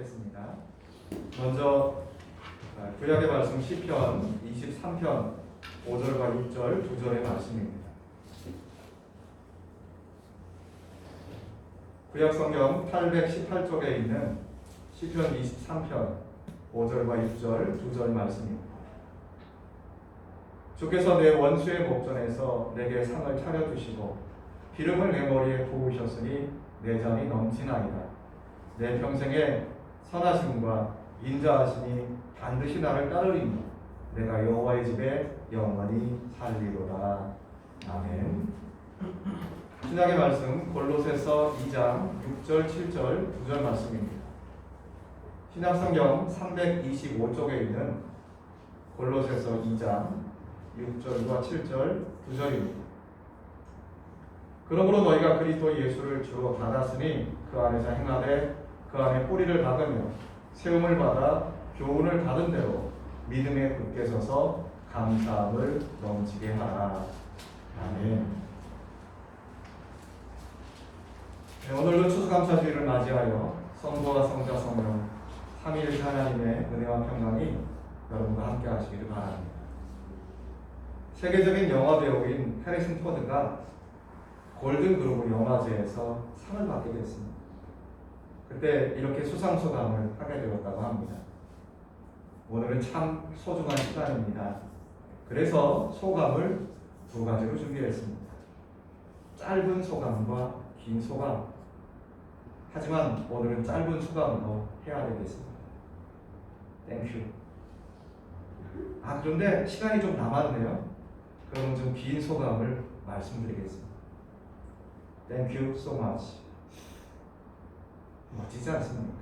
하겠습니다. 먼저 아, 구약의 말씀 시편 23편 5절과 6절 두 절의 말씀입니다. 구약 성경 818쪽에 있는 시편 23편 5절과 6절 두 절 말씀입니다. 주께서 내 원수의 목전에서 내게 상을 차려 주시고 기름을 내 머리에 부으셨으니 내 잠이 넘치나이다. 내 평생에 선하심과 인자하심이 반드시 나를 따르리니 내가 여호와의 집에 영원히 살리로다. 아멘. 신약의 말씀 골로새서 2장 6절 7절 9절 말씀입니다. 신약 성경 325쪽에 있는 골로새서 2장 6절과 7절 9절입니다. 그러므로 너희가 그리스도 예수를 주로 받았으니 그 안에서 행하되 그 안에 뿌리를 박으며 세움을 받아 교훈을 받은 대로 믿음에 굳게 서서 감사함을 넘치게 하라. 아멘. 네, 오늘도 추수감사주의를 맞이하여 성부와 성자 성령 삼위일체 하나님의 은혜와 평강이 여러분과 함께 하시기를 바랍니다. 세계적인 영화 배우인 해리슨 포드가 골든 그로브 영화제에서 상을 받게 됐습니다. 그때 이렇게 수상 소감을 하게 되었다고 합니다. 오늘은 참 소중한 시간입니다. 그래서 소감을 두 가지로 준비했습니다. 짧은 소감과 긴 소감. 하지만 오늘은 짧은 소감으로 해야 되겠습니다. 땡큐. 아 그런데 시간이 좀 남았네요. 그럼 좀 긴 소감을 말씀드리겠습니다. Thank you so much. 멋지지 않습니까?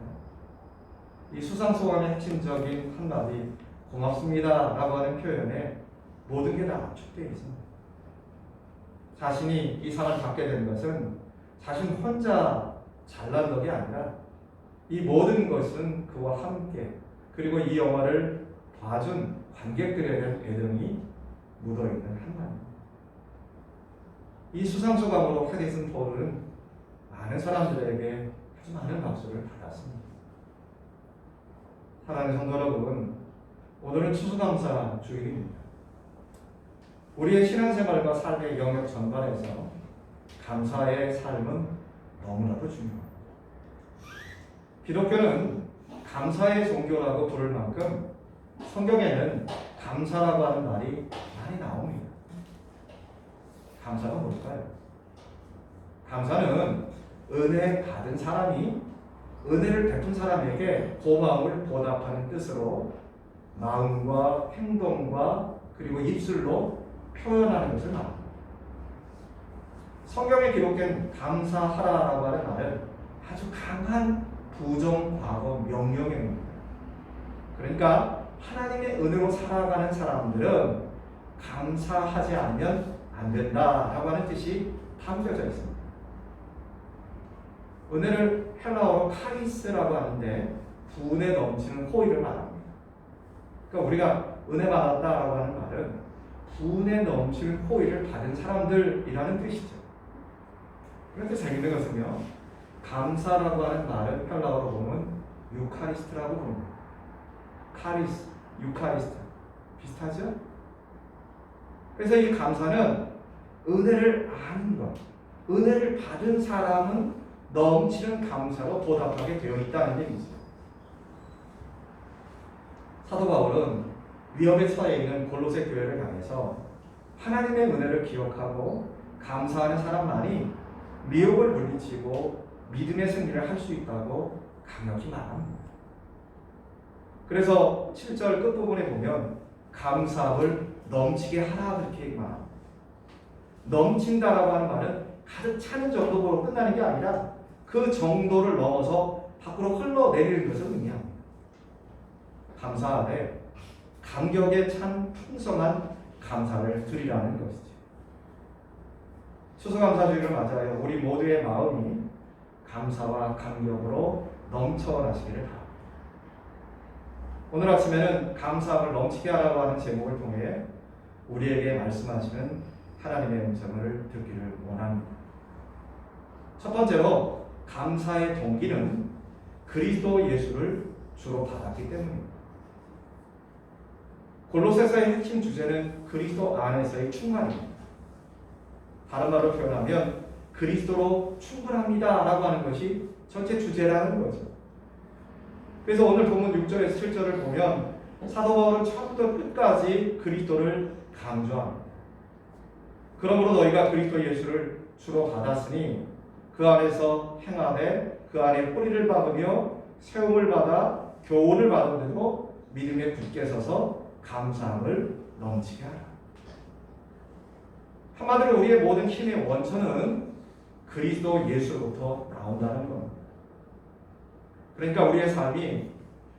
이 수상 소감의 핵심적인 한마디 고맙습니다 라고 하는 표현에 모든 게 다 압축되어 있습니다. 자신이 이 상을 받게 된 것은 자신 혼자 잘난 덕이 아니라 이 모든 것은 그와 함께 그리고 이 영화를 봐준 관객들에 대한 애정이 묻어있는 한마디입니다. 이 수상소감으로 해리슨 폴은 많은 사람들에게 많은 박수를 받았습니다. 사랑하는 성도 여러분, 오늘은 추수감사 주일입니다. 우리의 신앙생활과 삶의 영역 전반에서 감사의 삶은 너무나도 중요합니다. 기독교는 감사의 종교라고 부를 만큼 성경에는 감사라고 하는 말이 많이 나옵니다. 감사가 뭘까요? 감사는 은혜 받은 사람이 은혜를 베푼 사람에게 고마움을 보답하는 뜻으로 마음과 행동과 그리고 입술로 표현하는 것을 말합니다. 성경에 기록된 감사하라라고 하는 말은 아주 강한 부정 과거 명령형입니다. 그러니까 하나님의 은혜로 살아가는 사람들은 감사하지 않으면 안 된다라고 하는 뜻이 담겨져 있습니다. 은혜를 헬라어로 카리스라고 하는데 분에 넘치는 호의를 말합니다. 그러니까 우리가 은혜 받았다라고 하는 말은 분에 넘치는 호의를 받은 사람들이라는 뜻이죠. 그런데 재밌는 것은요, 감사라고 하는 말은 헬라어로 보면 유카리스트라고 부릅니다. 카리스, 유카리스트 비슷하죠? 그래서 이 감사는 은혜를 아는 것, 은혜를 받은 사람은 넘치는 감사로 보답하게 되어 있다는 얘기죠. 사도 바울은 위험에 처해 있는 골로새 교회를 향해서 하나님의 은혜를 기억하고 감사하는 사람만이 미혹을 물리치고 믿음의 승리를 할 수 있다고 강력히 말합니다. 그래서 7절 끝부분에 보면 감사함을 넘치게 하라 그렇게 말합니다. 넘친다라고 하는 말은 가득 차는 정도로 끝나는 게 아니라 그 정도를 넘어서 밖으로 흘러내리는 것을 의미합니다. 감사하되 감격에 찬 풍성한 감사를 드리라는 것이죠. 추수감사주의를 맞아요. 우리 모두의 마음이 감사와 감격으로 넘쳐나시기를 바랍니다. 오늘 아침에는 감사함을 넘치게 하라고 하는 제목을 통해 우리에게 말씀하시는 하나님의 음성을 듣기를 원합니다. 첫 번째로 감사의 동기는 그리스도 예수를 주로 받았기 때문입니다. 골로새서의 핵심 주제는 그리스도 안에서의 충만입니다. 다른 말로 표현하면 그리스도로 충분합니다 라고 하는 것이 전체 주제라는 거죠. 그래서 오늘 본문 6절에서 7절을 보면 사도 바울은 처음부터 끝까지 그리스도를 강조합니다. 그러므로 너희가 그리스도 예수를 주로 받았으니 그 안에서 행하되 그 안에 뿌리를 박으며 세움을 받아 교훈을 받은데도 믿음에 굳게 서서 감사함을 넘치게 하라. 한마디로 우리의 모든 힘의 원천은 그리스도 예수로부터 나온다는 겁니다. 그러니까 우리의 삶이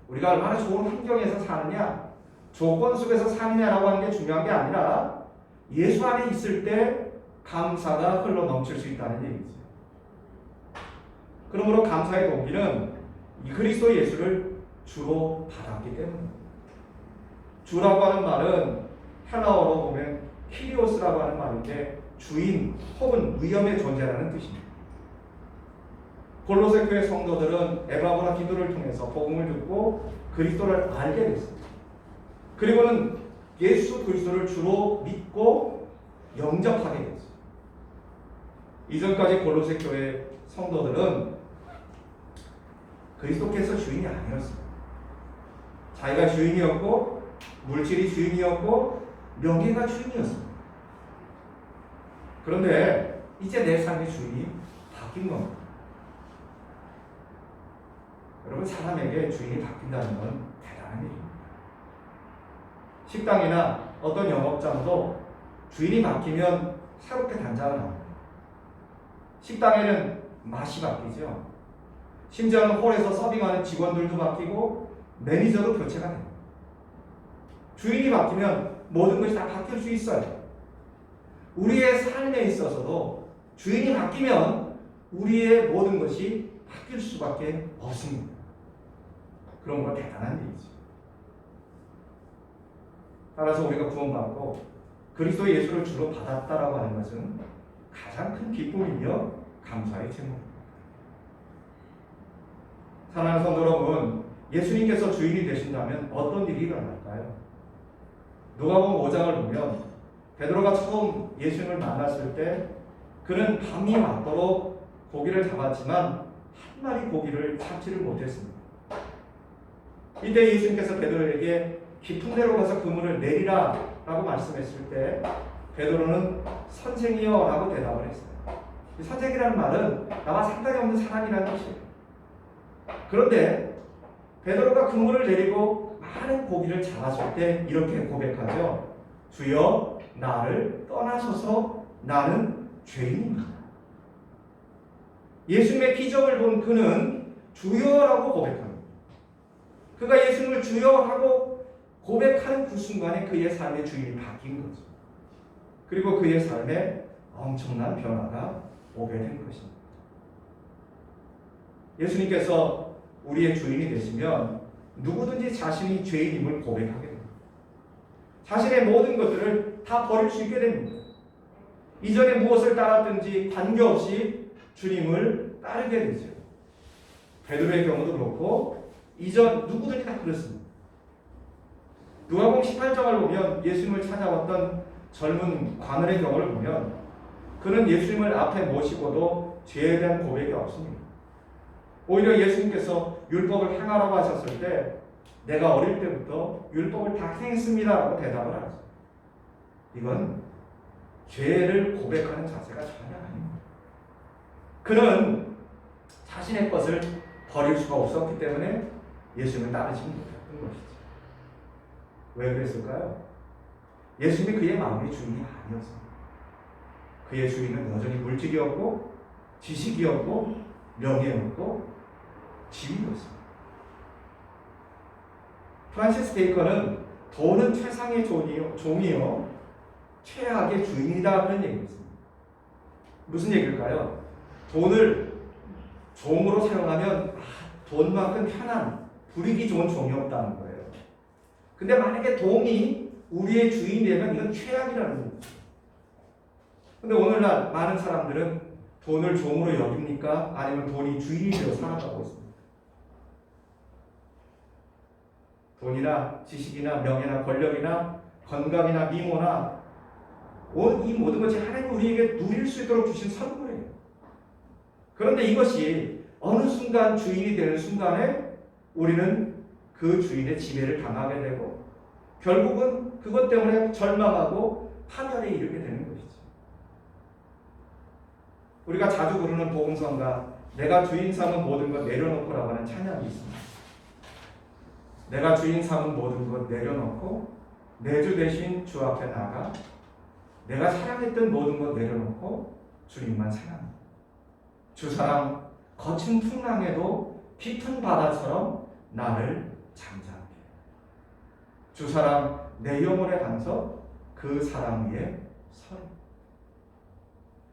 우리가 얼마나 좋은 환경에서 사느냐, 조건 속에서 사느냐라고 하는 게 중요한 게 아니라 예수 안에 있을 때 감사가 흘러 넘칠 수 있다는 얘기죠. 그러므로 감사의 동기는 이 그리스도 예수를 주로 받았기 때문입니다. 주라고 하는 말은 헬라어로 보면 키리오스라고 하는 말인데 주인 혹은 위험의 존재라는 뜻입니다. 골로새 교회 성도들은 에바브라 기도를 통해서 복음을 듣고 그리스도를 알게 됐습니다. 그리고는 예수 그리스도를 주로 믿고 영접하게 됐어요. 이전까지 골로새 교회 성도들은 그리스도께서 주인이 아니었어요. 자기가 주인이었고 물질이 주인이었고 명예가 주인이었습니다. 그런데 이제 내 삶의 주인이 바뀐 겁니다. 여러분 사람에게 주인이 바뀐다는 건 대단한 일입니다. 식당이나 어떤 영업장도 주인이 바뀌면 새롭게 단장을 합니다. 식당에는 맛이 바뀌죠. 심지어는 홀에서 서빙하는 직원들도 바뀌고 매니저도 교체가 됩니다. 주인이 바뀌면 모든 것이 다 바뀔 수 있어요. 우리의 삶에 있어서도 주인이 바뀌면 우리의 모든 것이 바뀔 수밖에 없습니다. 그런 건 대단한 일이죠. 따라서 우리가 구원받고 그리스도 예수를 주로 받았다라고 하는 것은 가장 큰 기쁨이며 감사의 제목입니다. 사랑하는 성도 여러분, 예수님께서 주인이 되신다면 어떤 일이 일어날까요? 누가복음 5장을 보면 베드로가 처음 예수님을 만났을 때 그는 밤이 맞도록 고기를 잡았지만 한 마리 고기를 잡지를 못했습니다. 이때 예수님께서 베드로에게 깊은 데로 가서 그물을 내리라 라고 말씀했을 때 베드로는 선생이여 라고 대답을 했어요. 선생이라는 말은 나와 상관이 없는 사람이라는 뜻이에요. 그런데 베드로가 그물을 내리고 많은 고기를 잡았을 때 이렇게 고백하죠. 주여 나를 떠나소서 나는 죄인입니다. 예수님의 기적을 본 그는 주여라고 고백합니다. 그가 예수님을 주여하고 고백하는 그 순간에 그의 삶의 주인이 바뀐 거죠. 그리고 그의 삶에 엄청난 변화가 오게 된 것입니다. 예수님께서 우리의 주인이 되시면 누구든지 자신이 죄인임을 고백하게 됩니다. 자신의 모든 것들을 다 버릴 수 있게 됩니다. 이전에 무엇을 따랐든지 관계없이 주님을 따르게 되죠. 베드로의 경우도 그렇고 이전 누구든지 다 그렇습니다. 누가복음 18장을 보면 예수님을 찾아왔던 젊은 관원의 경우를 보면 그는 예수님을 앞에 모시고도 죄에 대한 고백이 없습니다. 오히려 예수님께서 율법을 행하라고 하셨을 때 내가 어릴 때부터 율법을 다 행했습니다 라고 대답을 하죠. 이건 죄를 고백하는 자세가 전혀 아닙니다. 그는 자신의 것을 버릴 수가 없었기 때문에 예수님을 따르지 못했던 것이죠. 왜 그랬을까요? 예수님이 그의 마음의 주인이 아니었습니다. 그의 주인은 여전히 물질이었고 지식이었고 명예였고 지위였습니다. 프란시스 베이컨은 돈은 최상의 종이요, 종이요 최악의 주인이다 그런 얘기했습니다. 무슨 얘기일까요? 돈을 종으로 사용하면 아, 돈만큼 편한 불이기 좋은 종이 없다는 거예요. 근데 만약에 돈이 우리의 주인이 되면 이건 최악이라는 거죠. 근데 오늘날 많은 사람들은 돈을 종으로 여깁니까? 아니면 돈이 주인이 되어 살아가고 있습니다. 돈이나 지식이나 명예나 권력이나 건강이나 미모나 온이 모든 것이 하나님 우리에게 누릴 수 있도록 주신 선물이에요. 그런데 이것이 어느 순간 주인이 되는 순간에 우리는 그 주인의 지배를 당하게 되고 결국은 그것 때문에 절망하고 파멸에 이르게 되는 것이죠. 우리가 자주 부르는 복음성가 내가 주인 삼은 모든 것 내려놓고라고 하는 찬양이 있습니다. 내가 주인 삼은 모든 것 내려놓고 내 주 대신 주 앞에 나가 내가 사랑했던 모든 것 내려놓고 주님만 사랑합니다. 주 사랑 거친 풍랑에도 깊은 바다처럼 나를 해요. 주 사랑 내 영혼에 간서 그 사랑 위에 서요.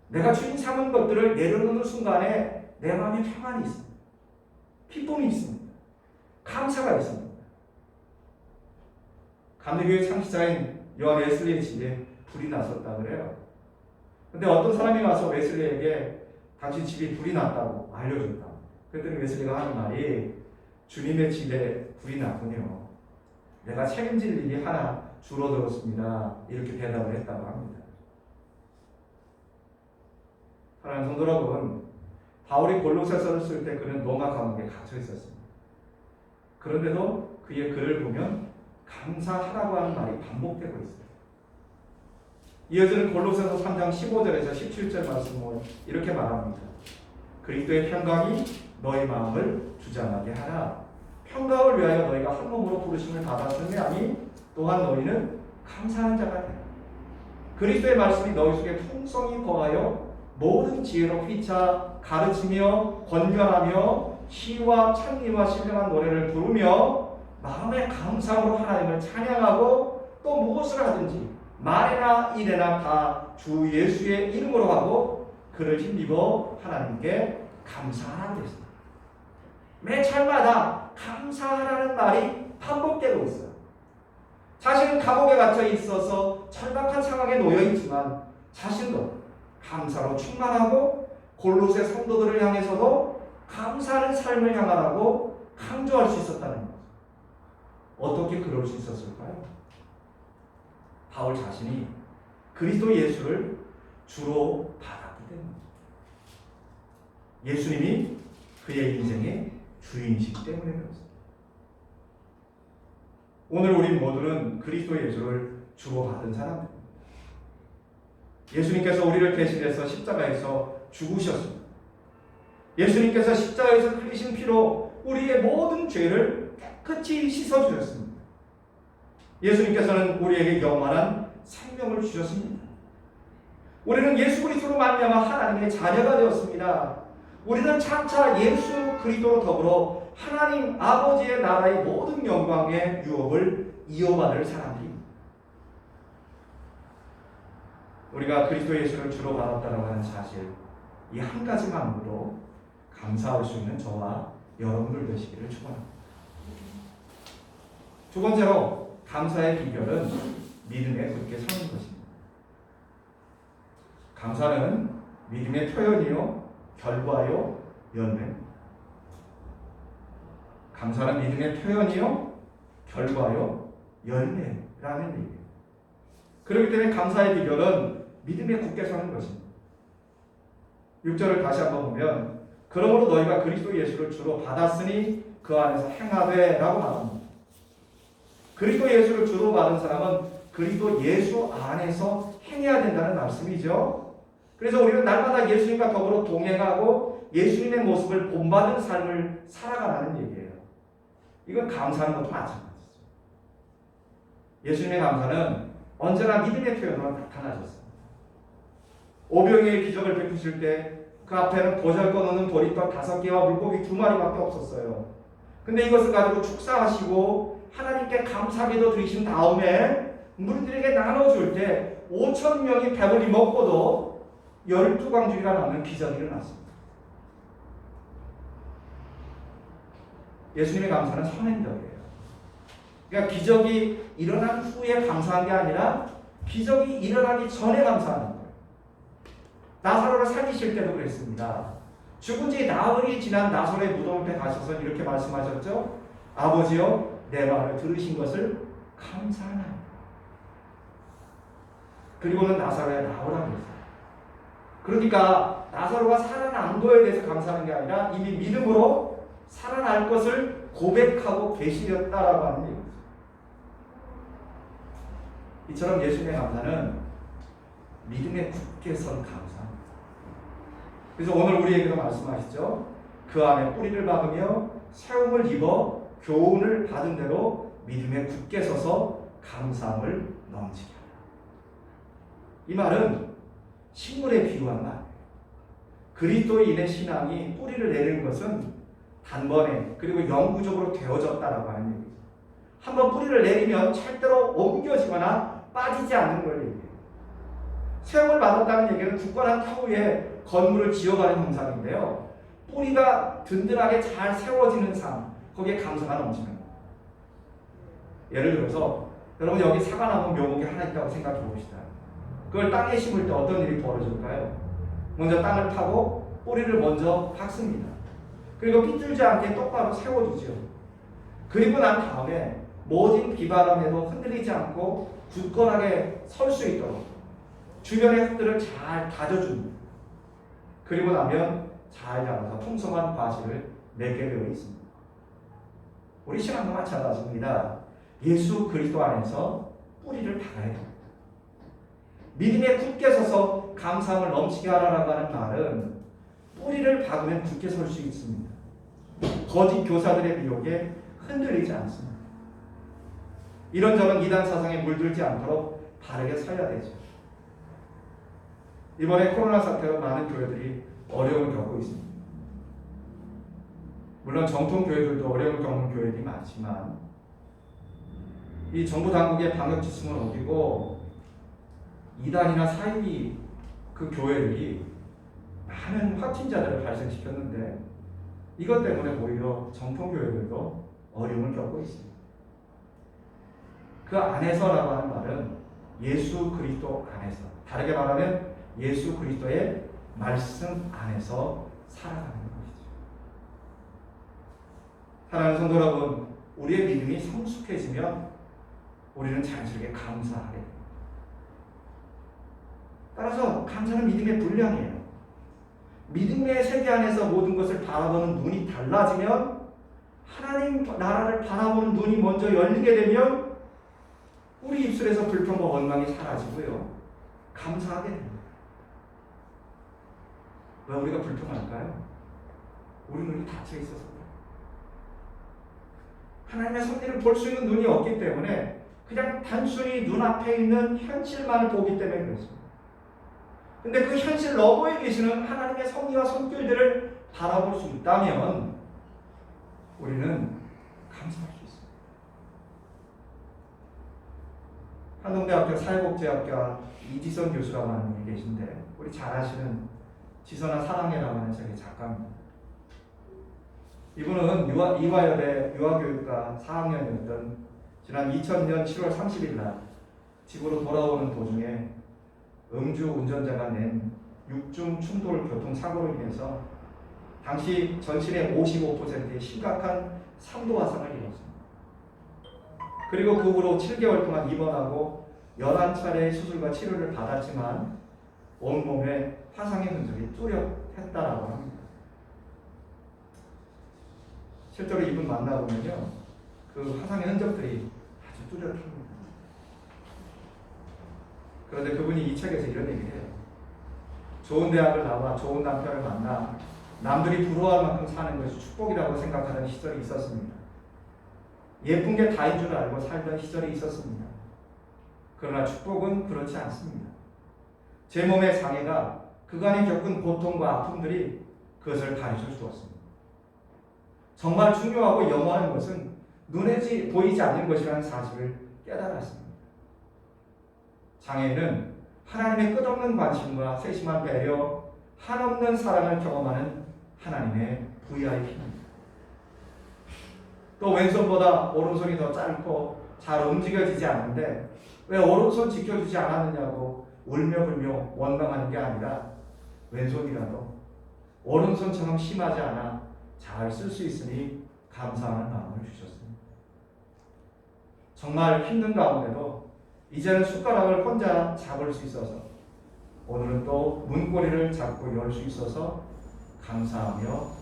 내가 주인 삼은 것들을 내려놓는 순간에 내 마음에 평안이 있습니다. 기쁨이 있습니다. 감사가 있습니다. 감리교회 창시자인 요한 웨슬리의 집에 불이 났었다 그래요. 근데 어떤 사람이 와서 웨슬리에게 당신 집이 불이 났다고 알려줬다. 그랬더니 웨슬리가 하는 말이 주님의 집에 불이 났군요. 내가 책임질 일이 하나 줄어들었습니다. 이렇게 대답을 했다고 합니다. 하나님 성도 여러분, 바울이 골로새서를 쓸 때 그는 농악 감옥에 갇혀 있었습니다. 그런데도 그의 글을 보면 감사하라고 하는 말이 반복되고 있어요. 이어지는 골로새서 3장 15절에서 17절 말씀을 이렇게 말합니다. 그리스도의 평강이 너희 마음을 주장하게 하라. 평강을 위하여 너희가 한 몸으로 부르심을 받았으니 아니 또한 너희는 감사하는 자가 되라. 그리스도의 말씀이 너희 속에 풍성히 거하여 모든 지혜로 휘차 가르치며 권면하며 시와 찬미와 신령한 노래를 부르며 마음의 감사로 하나님을 찬양하고 또 무엇을 하든지 말이나 일에나 다 주 예수의 이름으로 하고 그를 힘입어 하나님께 감사하라고 했습니다. 매 철마다 감사하라는 말이 반복되고 있어요. 자신은 감옥에 갇혀 있어서 절박한 상황에 놓여 있지만 자신도 감사로 충만하고 골로새 성도들을 향해서도 감사하는 삶을 향하라고 강조할 수 있었다는. 어떻게 그럴 수 있었을까요? 바울 자신이 그리스도 예수를 주로 받았기 때문입니다. 예수님이 그의 인생의 주인이시기 때문에 그렇습니다. 오늘 우리 모두는 그리스도 예수를 주로 받은 사람들입니다. 예수님께서 우리를 대신해서 십자가에서 죽으셨습니다. 예수님께서 십자가에서 흘리신 피로 우리의 모든 죄를 깨끗이 씻어주셨습니다. 예수님께서는 우리에게 영원한 생명을 주셨습니다. 우리는 예수 그리스도로 말미암아 하나님의 자녀가 되었습니다. 우리는 차차 예수 그리스도로 더불어 하나님 아버지의 나라의 모든 영광의 유업을 이어받을 사람들입니다. 우리가 그리스도 예수를 주로 받았다고 하는 사실 이 한 가지만으로도 감사할 수 있는 저와 여러분들 되시기를 축원합니다. 두 번째로 감사의 비결은 믿음에 굳게 서는 것입니다. 감사는 믿음의 표현이요, 결과요, 열매입니다. 감사는 믿음의 표현이요, 결과요, 열매라는 얘기예요. 그렇기 때문에 감사의 비결은 믿음에 굳게 서는 것입니다. 6절을 다시 한번 보면 그러므로 너희가 그리스도 예수를 주로 받았으니 그 안에서 행하되라고 말합니다. 그리스도 예수를 주로 받은 사람은 그리스도 예수 안에서 행해야 된다는 말씀이죠. 그래서 우리는 날마다 예수님과 더불어 동행하고 예수님의 모습을 본받은 삶을 살아가라는 얘기예요. 이건 감사하는 것도 마찬가지죠. 예수님의 감사는 언제나 믿음의 표현으로 나타나셨습니다. 오병이의 기적을 베푸실 때 그 앞에는 보잘것없는 보리떡 다섯 개와 물고기 두 마리밖에 없었어요. 근데 이것을 가지고 축사하시고 하나님께 감사기도 드리신 다음에 무리들에게 나눠줄 때 5천 명이 배불리 먹고도 열두 광주리가 남는 기적이 일어났습니다. 예수님의 감사는 선행적이에요. 그러니까 기적이 일어난 후에 감사한 게 아니라 기적이 일어나기 전에 감사하는 거예요. 나사로를 살리실 때도 그랬습니다. 죽은 지 나흘이 지난 나사로의 무덤 앞에 가셔서 이렇게 말씀하셨죠. 아버지여 내 말을 들으신 것을 감사하나. 그리고는 나사로에 나오라고 했어요. 그러니까 나사로가 살아난 거에 대해서 감사하는 게 아니라 이미 믿음으로 살아날 것을 고백하고 계시렸다라고 하는 얘기죠. 이처럼 예수님의 감사는 믿음에 굳게 선 감사. 그래서 오늘 우리에게도 말씀하시죠. 그 안에 뿌리를 박으며 세움을 입어 교훈을 받은 대로 믿음에 굳게 서서 감사함을 넘치게 하라. 이 말은 식물에 비유한 말. 그리스도인의 신앙이 뿌리를 내리는 것은 단번에 그리고 영구적으로 되어졌다라고 하는 얘기죠. 한번 뿌리를 내리면 절대로 옮겨지거나 빠지지 않는 걸 얘기해요. 세움을 받았다는 얘기는 굳건한 터 위에 건물을 지어가는 형상인데요. 뿌리가 든든하게 잘 세워지는 삶, 거기에 감사가 넘치는 거예요. 예를 들어서 여러분 여기 사과나무 묘목이 하나 있다고 생각해 봅시다. 그걸 땅에 심을 때 어떤 일이 벌어질까요? 먼저 땅을 타고 뿌리를 먼저 박습니다. 그리고 삐뚤지 않게 똑바로 세워두죠. 그리고 난 다음에 모진 비바람에도 흔들리지 않고 굳건하게 설 수 있도록 주변의 흙들을 잘 다져줍니다. 그리고 나면 잘 자라서 풍성한 과실을 맺게 되어 있습니다. 우리 신앙도 마찬가지입니다. 예수 그리스도 안에서 뿌리를 박아야 됩니다. 믿음에 굳게 서서 감사함을 넘치게 하라라고 하는 말은 뿌리를 박으면 굳게 설 수 있습니다. 거짓 교사들의 미혹에 흔들리지 않습니다. 이런저런 이단 사상에 물들지 않도록 바르게 살려야 되죠. 이번에 코로나 사태로 많은 교회들이 어려움을 겪고 있습니다. 물론 정통 교회들도 어려움을 겪는 교회들이 많지만 이 정부 당국의 방역 지침을 어기고 이단이나 사이비 그 교회들이 많은 확진자들을 발생시켰는데 이것 때문에 오히려 정통 교회들도 어려움을 겪고 있습니다. 그 안에서라고 하는 말은 예수 그리스도 안에서 다르게 말하면 예수 그리스도의 말씀 안에서 살아가는 것이죠. 사랑하는 성도 여러분, 우리의 믿음이 성숙해지면 우리는 자연스럽게 감사하게. 따라서 감사는 믿음의 분량이에요. 믿음의 세계 안에서 모든 것을 바라보는 눈이 달라지면 하나님 나라를 바라보는 눈이 먼저 열리게 되면 우리 입술에서 불평과 원망이 사라지고요. 감사하게 됩니다. 왜 우리가 불평할까요? 우리 눈이 닫혀 있어서. 하나님의 섭리를 볼 수 있는 눈이 없기 때문에 그냥 단순히 눈앞에 있는 현실만을 보기 때문에 그렇습니다. 근데 그 현실 너머에 계시는 하나님의 섭리와 손길들을 바라볼 수 있다면 우리는 감사할 수 있습니다. 한동대학교 사회복지학과 이지선 교수라고 하는 분이 계신데 우리 잘 아시는 지선아 사랑해라고 하는 책의 작가입니다. 이분은 유아, 이화여대 유아교육과 4학년이었던 지난 2000년 7월 30일 날 집으로 돌아오는 도중에 음주 운전자가 낸 육중 충돌 교통 사고로 인해서 당시 전신의 55%의 심각한 상도 화상을 입었습니다. 그리고 그 후로 7개월 동안 입원하고 11차례의 수술과 치료를 받았지만 온몸에 화상의 흔적이 뚜렷했다라고 합니다. 실제로 이분 만나보면요. 그 화상의 흔적들이 아주 뚜렷합니다. 그런데 그분이 이 책에서 이런 얘기를 해요. 좋은 대학을 나와 좋은 남편을 만나 남들이 부러워할 만큼 사는 것이 축복이라고 생각하는 시절이 있었습니다. 예쁜 게 다인 줄 알고 살던 시절이 있었습니다. 그러나 축복은 그렇지 않습니다. 제 몸의 장애가 그간에 겪은 고통과 아픔들이 그것을 가르쳐 주었습니다. 정말 중요하고 영원한 것은 눈에 보이지 않는 것이라는 사실을 깨달았습니다. 장애는 하나님의 끝없는 관심과 세심한 배려, 한없는 사랑을 경험하는 하나님의 힘입니다. 또 왼손보다 오른손이 더 짧고 잘 움직여지지 않는데 왜 오른손 지켜주지 않았느냐고 울며 불며 원망하는 게 아니라 왼손이라도 오른손처럼 심하지 않아 잘 쓸 수 있으니 감사하는 마음을 주셨습니다. 정말 힘든 가운데도 이제는 숟가락을 혼자 잡을 수 있어서 오늘은 또 문고리를 잡고 열 수 있어서 감사하며.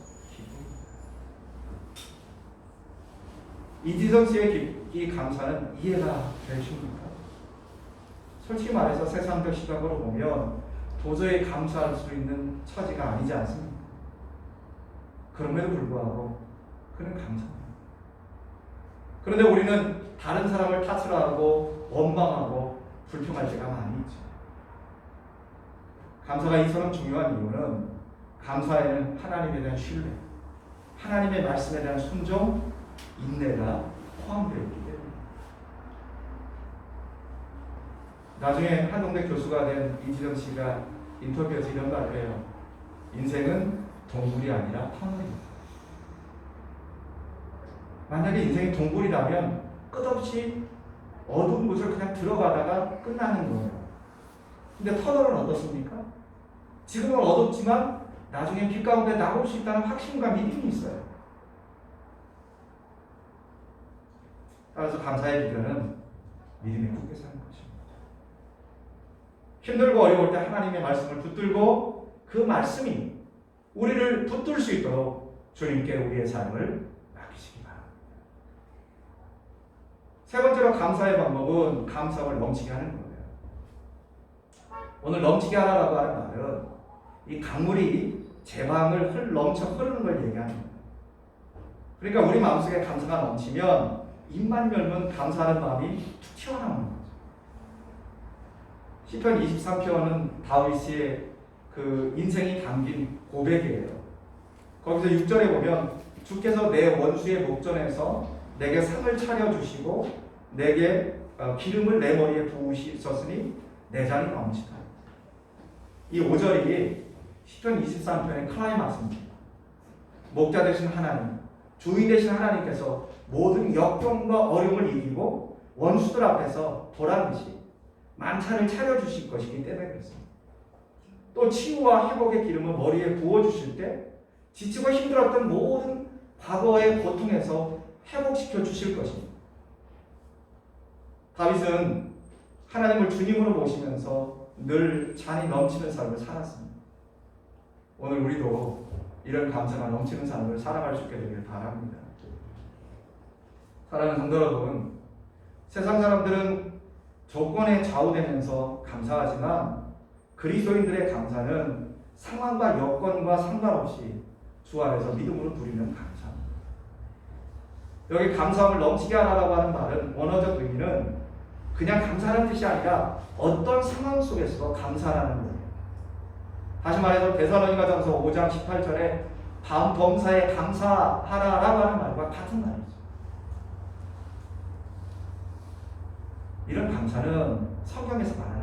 이지선 씨의 기- 이 감사는 이해가 되십니까? 솔직히 말해서 세상적 시각으로 보면 도저히 감사할 수 있는 처지가 아니지 않습니까? 그럼에도 불구하고 그는 감사합니다. 그런데 우리는 다른 사람을 탓을 하고 원망하고 불평할 때가 많이 있죠. 감사가 이처럼 중요한 이유는 감사에는 하나님에 대한 신뢰, 하나님의 말씀에 대한 순종, 인내가 포함되어 있기 때문입니다. 나중에 한동대 교수가 된 이지정 씨가 인터뷰에서 이런 말을 해요. 인생은 동굴이 아니라 터널입니다. 만약에 인생이 동굴이라면 끝없이 어두운 곳을 그냥 들어가다가 끝나는 거예요. 근데 터널은 어떻습니까? 지금은 어둡지만 나중에 빛 가운데 나올 수 있다는 확신과 믿음이 있어요. 따라서 감사의 비결은 믿음에 굳게 사는 것입니다. 힘들고 어려울 때 하나님의 말씀을 붙들고 그 말씀이 우리를 붙들 수 있도록 주님께 우리의 삶을 맡기시기 바랍니다. 세 번째로 감사의 방법은 감사를 넘치게 하는 거예요. 오늘 넘치게 하라고 하는 말은 이 강물이 제 방을 흘, 넘쳐 흐르는 걸 얘기하는 거예요. 그러니까 우리 마음속에 감사가 넘치면 입만 열면 감사하는 마음이 툭 튀어나오는 거죠. 시편 23편은 다윗의 그 인생이 담긴 고백이에요. 거기서 6절에 보면 주께서 내 원수의 목전에서 내게 상을 차려 주시고 내게 어, 기름을 내 머리에 부으셨으니 내 잔이 넘치다. 이 5절이 시편 23편의 클라이막스입니다. 목자 되신 하나님, 주인 되신 하나님께서 모든 역경과 어려움을 이기고 원수들 앞에서 보란듯이 만찬을 차려주실 것이기 때문에 그렇습니다. 또 치유와 회복의 기름을 머리에 부어주실 때 지치고 힘들었던 모든 과거의 고통에서 회복시켜 주실 것입니다. 다윗은 하나님을 주님으로 모시면서 늘 잔이 넘치는 삶을 살았습니다. 오늘 우리도 이런 감사가 넘치는 삶을 살아갈 수 있게 되길 바랍니다. 사랑하는 성도 여러분, 세상 사람들은 조건에 좌우되면서 감사하지만 그리스도인들의 감사는 상황과 여건과 상관없이 주 안에서 믿음으로 누리는 감사입니다. 여기 감사함을 넘치게 하라고 하는 말은 원어적 의미는 그냥 감사하는 뜻이 아니라 어떤 상황 속에서도 감사하는 거예요. 다시 말해서 데살로니가 전서 5장 18절에 밤 범사에 감사하라라고 하는 말과 같은 말이죠. 이런 감사는 성경에서 감사예요.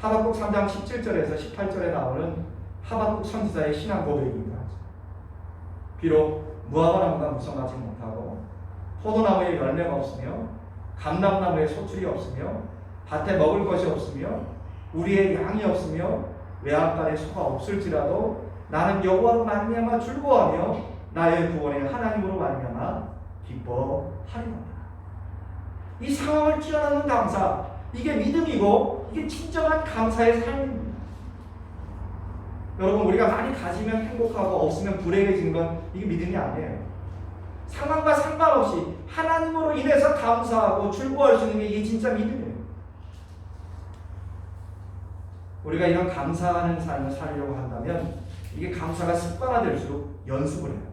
하박국 3장 17절에서 18절에 나오는 하박국 선지자의 신앙 고백입니다. 비록 무화과나무가 무성하지 못하고 포도나무에 열매가 없으며 감람나무에 소출이 없으며 밭에 먹을 것이 없으며 우리의 양이 없으며 외양간에 소가 없을지라도 나는 여호와로 말미암아 즐거워하며 나의 구원의 하나님으로 말미암아 기뻐하리로다. 이 상황을 뛰어넘는 감사, 이게 믿음이고 이게 진정한 감사의 삶입니다. 여러분 우리가 많이 가지면 행복하고 없으면 불행해진 건 이게 믿음이 아니에요. 상황과 상관없이 하나님으로 인해서 감사하고 즐거워할 수 있는 게 이게 진짜 믿음이에요. 우리가 이런 감사하는 삶을 살려고 한다면 이게 감사가 습관화될수록 연습을 해요.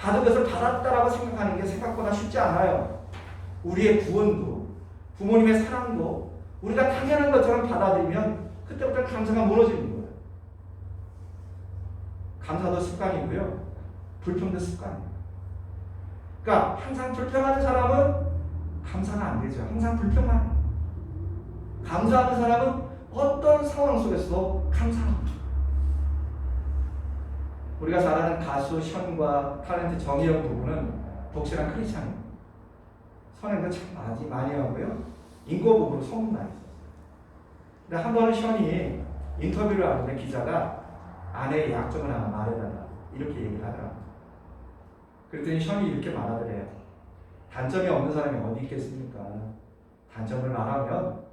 받은 것을 받았다라고 생각하는 게 생각보다 쉽지 않아요. 우리의 구원도 부모님의 사랑도 우리가 당연한 것처럼 받아들이면 그때부터 감사가 무너지는 거예요. 감사도 습관이고요. 불평도 습관이에요. 그러니까 항상 불평하는 사람은 감사가 안 되죠. 항상 불평만. 감사하는 사람은 어떤 상황 속에서도 감사합니다. 우리가 잘 아는 가수 션과 탤런트 정희영 부부는 독실한 크리스찬입니다. 선행도 참 많이, 많이 하고요. 인고 부부로 소문나 있어요. 한 번은 션이 인터뷰를 하는데 기자가 아내의 약점을 하나 말해달라 이렇게 얘기를 하더라고요. 그랬더니 션이 이렇게 말하더래요. 단점이 없는 사람이 어디 있겠습니까? 단점을 말하면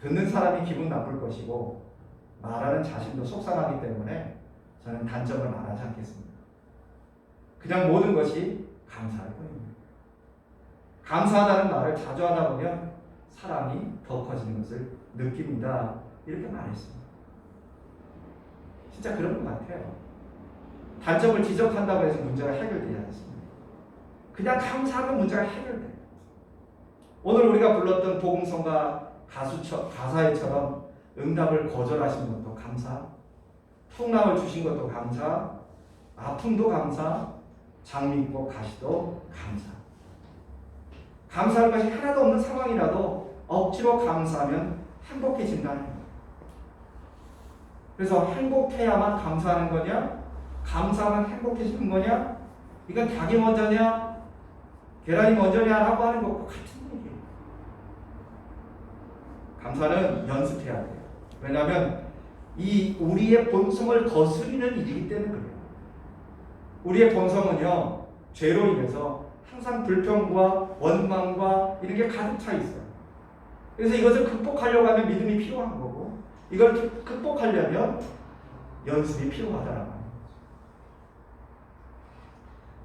듣는 사람이 기분 나쁠 것이고 말하는 자신도 속상하기 때문에 저는 단점을 말하지 않겠습니다. 그냥 모든 것이 감사할 뿐입니다. 감사하다는 말을 자주 하다 보면 사랑이 더 커지는 것을 느낍니다. 이렇게 말했습니다. 진짜 그런 것 같아요. 단점을 지적한다고 해서 문제가 해결되지 않습니다. 그냥 감사하면 문제가 해결돼요. 오늘 우리가 불렀던 복음성가 가수처, 가사에처럼 응답을 거절하신 것도 감사, 풍랑을 주신 것도 감사, 아픔도 감사, 장미꽃 가시도 감사. 감사할 것이 하나도 없는 상황이라도 억지로 감사하면 행복해진다는 거예요. 그래서 행복해야만 감사하는 거냐? 감사하면 행복해지는 거냐? 이건 닭이 먼저냐? 계란이 먼저냐라고 하는 것과 같은 얘기예요. 감사는 연습해야 돼요. 왜냐하면 이 우리의 본성을 거스리는 일이기 때문에 그래요. 우리의 본성은요 죄로 인해서 항상 불평과 원망과 이런 게 가득 차 있어요. 그래서 이것을 극복하려고 하면 믿음이 필요한 거고 이걸 극복하려면 연습이 필요하다라는 거예요.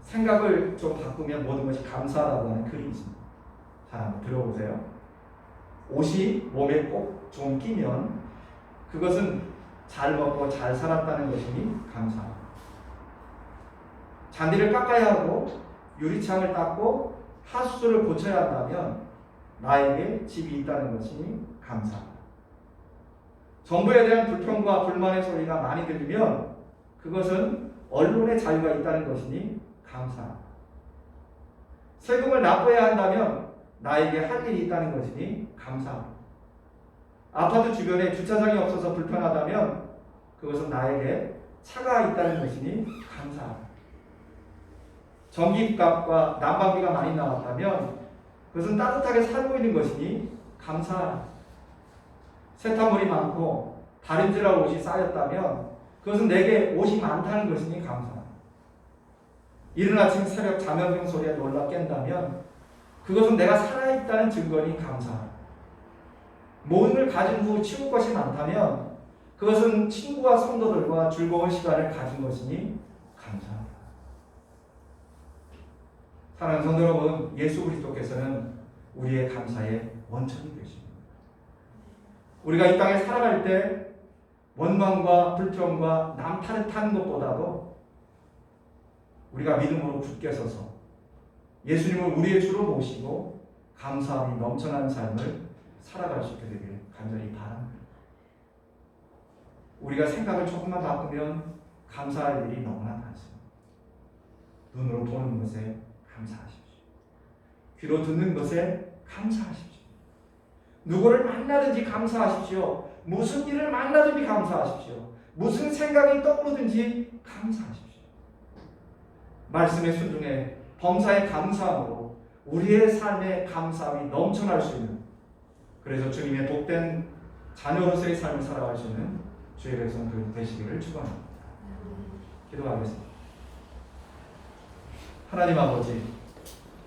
생각을 좀 바꾸면 모든 것이 감사하다고 하는 있습니다. 자, 한번 들어보세요. 옷이 몸에 꼭 좀 끼면 그것은 잘 먹고 잘 살았다는 것이니 감사합니다. 잔디를 깎아야 하고 유리창을 닦고 하수도를 고쳐야 한다면 나에게 집이 있다는 것이니 감사합니다. 정부에 대한 불평과 불만의 소리가 많이 들리면 그것은 언론의 자유가 있다는 것이니 감사합니다. 세금을 납부해야 한다면 나에게 할 일이 있다는 것이니 감사합니다. 아파트 주변에 주차장이 없어서 불편하다면 그것은 나에게 차가 있다는 것이니 감사합니다. 전기값과 난방비가 많이 나왔다면 그것은 따뜻하게 살고 있는 것이니 감사합니다. 세탁물이 많고 다림질할 옷이 쌓였다면 그것은 내게 옷이 많다는 것이니 감사합니다. 이른 아침 새벽 자명종 소리에 놀라 깬다면 그것은 내가 살아있다는 증거니 감사합니다. 걸 가진 후 치울 것이 많다면 그것은 친구와 성도들과 즐거운 시간을 가진 것이니 감사합니다. 사랑하는 성도 여러분, 예수 그리스도께서는 우리의 감사의 원천이 되십니다. 우리가 이 땅에 살아갈 때 원망과 불평과 남 탓하는 것보다도 우리가 믿음으로 굳게 서서 예수님을 우리의 주로 모시고 감사함이 넘쳐나는 삶을 살아갈 수 있게 되기를 간절히 바랍니다. 우리가 생각을 조금만 바꾸면 감사할 일이 너무나 많습니다. 눈으로 보는 것에 감사하십시오. 귀로 듣는 것에 감사하십시오. 누구를 만나든지 감사하십시오. 무슨 일을 만나든지 감사하십시오. 무슨 생각이 떠오르든지 감사하십시오. 말씀에 순종해 범사에 감사함으로 우리의 삶에 감사함이 넘쳐날 수 있는 그래서 주님의 복된 자녀로서의 삶을 살아갈 수 있는 주의 백성들 되시기를 축원합니다. 기도하겠습니다. 하나님 아버지,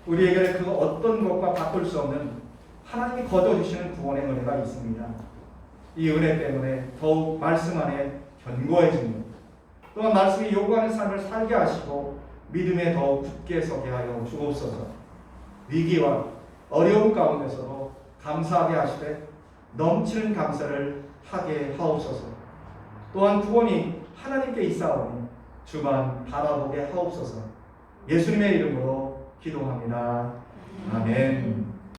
우리에게 그 어떤 것과 바꿀 수 없는 하나님이 거둬주시는 구원의 은혜가 있습니다. 이 은혜 때문에 더욱 말씀 안에 견고해지는 또한 말씀이 요구하는 삶을 살게 하시고 믿음에 더욱 굳게 서게 하여 주옵소서. 위기와 어려움 가운데서도 감사하게 하시되 넘치는 감사를 하게 하옵소서. 또한 구원이 하나님께 있사오니 주만 바라보게 하옵소서. 예수님의 이름으로 기도합니다. 아멘.